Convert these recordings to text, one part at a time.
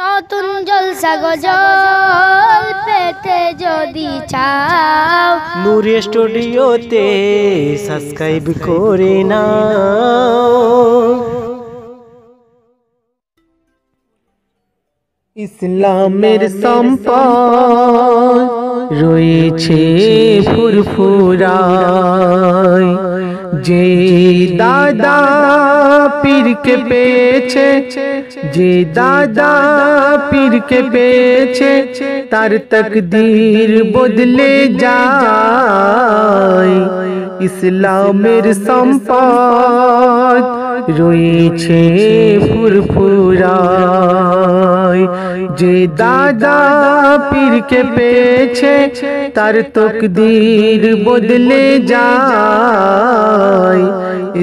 নতুন জলসা গজল পেতে যদি চাও। নূরে স্টুডিওতে সাবস্ক্রাইব করে না ইসলামের সম্পদ রয়েছে ফুরফুরায়। যে দাদা পীরকে পেয়েছে যে দাদা পীরকে পেয়েছে তার তকদীর বদলে যায় ইসলামের সম্পদ রয়েছে ফুরফুরায় যে দাদা পীরকে পেয়েছে তার তকদীর বদলে যায়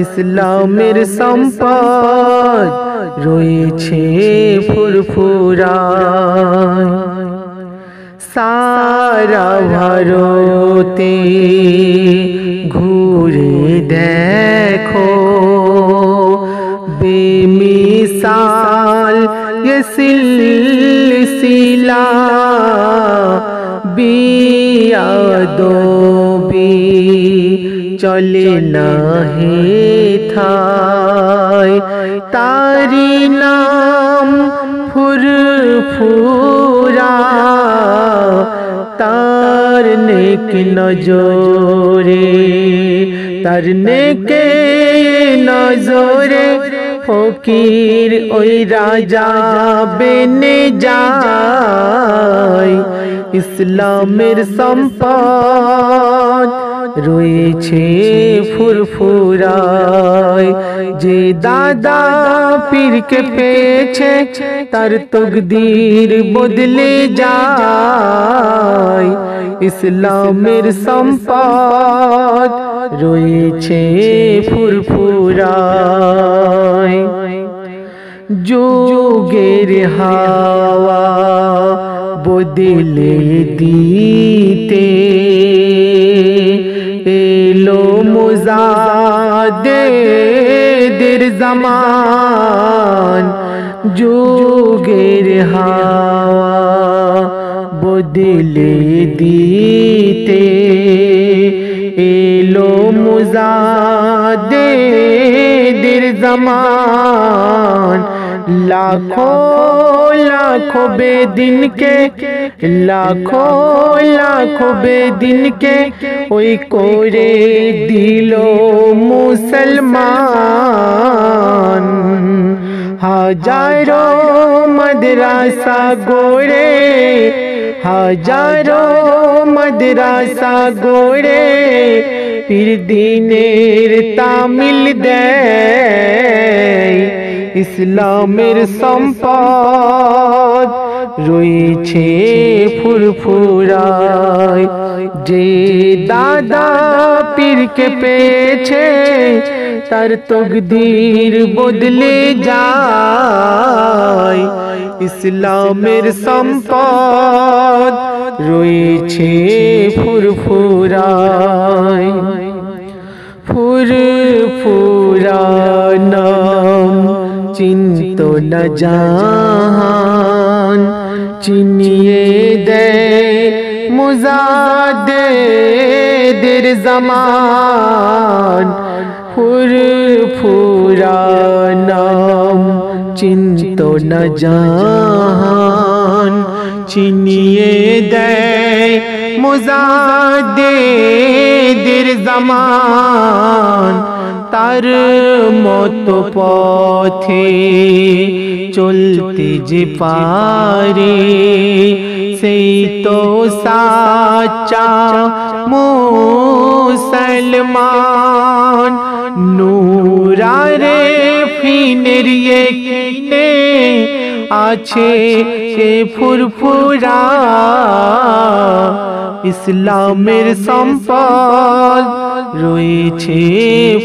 ইসলামের সম্পদ রয়েছে ফুরফুরায় সারা ভারতে ঘুরে দেখো বেমিসাল ये सिलसिला বিয়াদবি চলে না হে থাই। তারি নাম ফুর ফুরা। তার নেক নজরে তার নেক নজরে ফকির, ওই রাজা বেনে যায়। ইসলামের সম্পদ রয়েছে ফুরফুরায়। যে দাদা পীরকে পেয়েছে, তার তকদীর বদলে যায়। ইসলামের সম্পদ রয়েছে ফুরফুরায়। जो गिरहावा बदले दीते। एलो मुजादे दिर जमान जो गिरहावा बदले दीते। एलो मुजादे दिर जमान लाखों लाखों बेदिन के, लाखों लाखों बेदिन के ओई कोरे दिलो मुसलमान। हजारो मदरासा गोरे, हजारो मदरासा गोरे, फिर दीनेर तामिल दे। ইসলামের সম্পদ রয়েছে ফুরফুরায়। যে দাদা পীরকে পেয়েছে, তার তকদীর বদলে যায়। ইসলামের সম্পদ রয়েছে ফুরফুরায়। ফুরফুরানাম चिंतो न जा चिनिए दे मुजादे दिर जमान फुर फुरा नाम चिंतो न जहान चिनिए दे मुजादे दिर जमान তার মতো পথে চলতে যে পারে, সেই তো সাচা মুসলমান। নূরারে ফিনের কিনে আছে সে ফুরফুরা। ইসলামের সম্পদ রয়েছে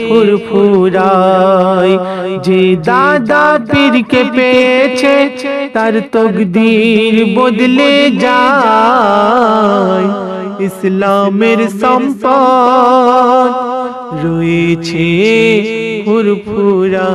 ফুরফুরায়। যে দাদা পীরকে পেয়েছে, তার তকদীর বদলে যায়। ইসলামের সম্পদ রয়েছে ফুরফুরা